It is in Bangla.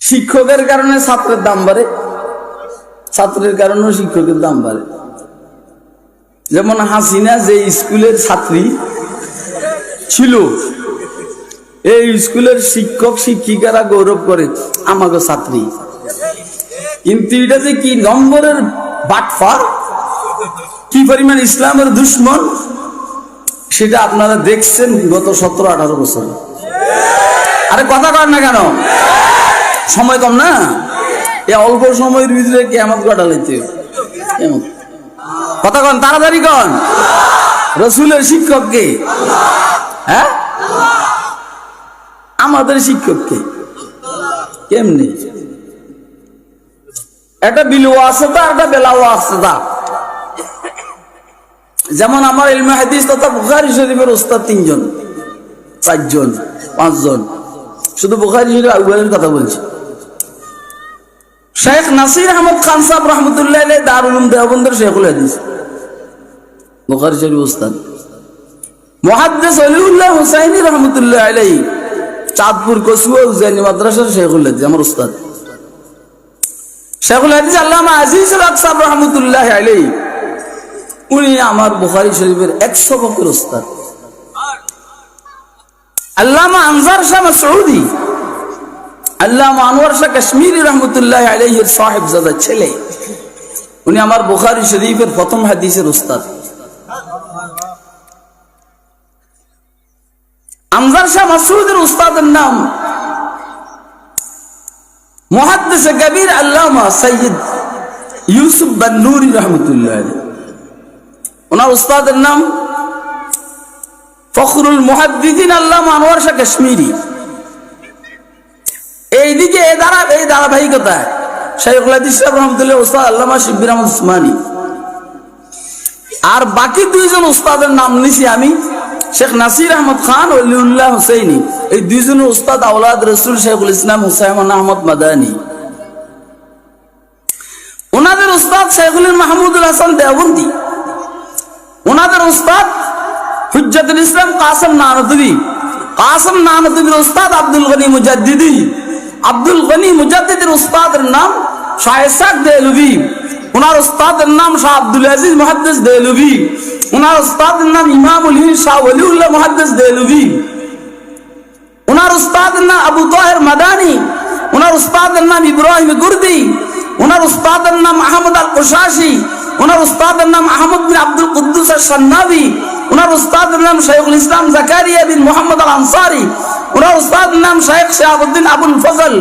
শিক্ষকের কারণে ছাত্রের দাম বাড়ে। ছাত্রের কারণেও শিক্ষকের দাম বাড়ে। যেমন হাসিনা যে স্কুলের ছাত্রী ছিল, এই স্কুলের শিক্ষক, শিক্ষিকারা গৌরব করে আমাকে ছাত্রী। কিন্তু এটা যে কি নম্বরের বাটফার? কি পরিমাণ ইসলামের দুশ্মন? সেটা আপনারা দেখছেন গত সতেরো আঠারো বছর। আরে কথা কর না কেন? সময় কম না? এ অল্প সময়ের ভিতরে কেমন কটা লাইতে কথা কন, তাড়াতাড়ি কন। রসুলের শিক্ষককে হ্যাঁ? আমাদের শিক্ষককে কেমনি? একটা বিলু আছে তা, একটা বেলাও আছে তা। যেমন আমার ইলমে হাদিস তথা বুখারি শরীফের ওস্তাদ তিনজন, চারজন, পাঁচজন। শুধু বুখারি শরীফ আউ্বালের কথা বলছি। শেখ নাসির আহমদ খান সাহেব রহমতুল্লাহ দারুল দেওবন্দের শেখুল হাদিস। বুখারি শরীফ ওস্তাদ মহাদ্দেস অলিউল্লাহ হুসাইনি রহমতুল্লাহ আলাই চাঁদপুর কসুয়া উজানি মাদ্রাসার শেখুল হাদিস, আমার ওস্তাদ শেখুল হাদিস আল্লামা আজিজ আকসাব রহমতুল্লাহ আলাই উনি আমার বুখারি শরীফের একশো বকের ওস্তাদ আল্লামা আনজার শাহ সৌদি আল্লামা আনোয়ার শাহ কাশ্মীরি রহমতুল্লাহ আলহের সাহেব জাদা ছেলে, উনি আমার বুখারি শরীফের প্রথম হাদিসের ওস্তাদ আনজার শাহ মাসুদের উস্তাদের নাম মহাদ্দেশে কবির আল্লামা সৈয়দ ইউসুফ বান্নুরি রহমতুল্লাহ ওনার উস্তাদের নাম ফখরুল মুহাদ্দিদিন আল্লাহ আনোয়ার শাহ কাশ্মীরি এইদিকে এই ধারা এই ধারাবাহিকতায় শাইখুল হাদিস রহমতুল্লাহ উস্তাদ আল্লামা শিবির আহমদ উসমানী। আর বাকি দুইজন উস্তাদের নাম নিছি আমি, শেখ নাসির আহমদ খান, অলিউল্লাহ হুসেইনি। এই দুইজনের উস্তাদ আওলাদ রসুল শেখুল ইসলাম হুসাইমান আহমদ মাদানী। ওনাদের উস্তাদ শেখুল মাহমুদুল হাসান দেওবন্দি। ওনাদের উস্তাদ হুজ্জাতুল ইসলাম কাসম নানতুবি। কাসম নানতুবির উস্তাদ আব্দুল গনি মুজাদ্দিদি। আব্দুল গনি মুজাদ্দিদের উস্তাদের নাম শাহেসাক দেলুবি ওনার উস্তাদের নাম শাহ আব্দুল আজিজ মুহাদ্দিস দেলুবি ওনার উস্তাদের নাম ইমামুল হিন্দ শাহ ওলিউল্লাহ মুহাদ্দিস দেলুবি ওনার উস্তাদের নাম আবু তাহের মাদানি। ওনার উস্তাদের নাম ইব্রাহিম গুরদি। ওনার উস্তাদের নাম আহমদ আল কোশাসি ওনার উস্তাদের নাম আহমদ বিন আব্দুল কুদ্দুস আর সান্নাবি ওনার উস্তাদের নাম শেখুল ইসলাম জাকারিয়া বিন মোহাম্মদ আল আনসারি। ওনার উস্তাদের নাম শেখ শাহাবুদ্দিন আবুল ফজল।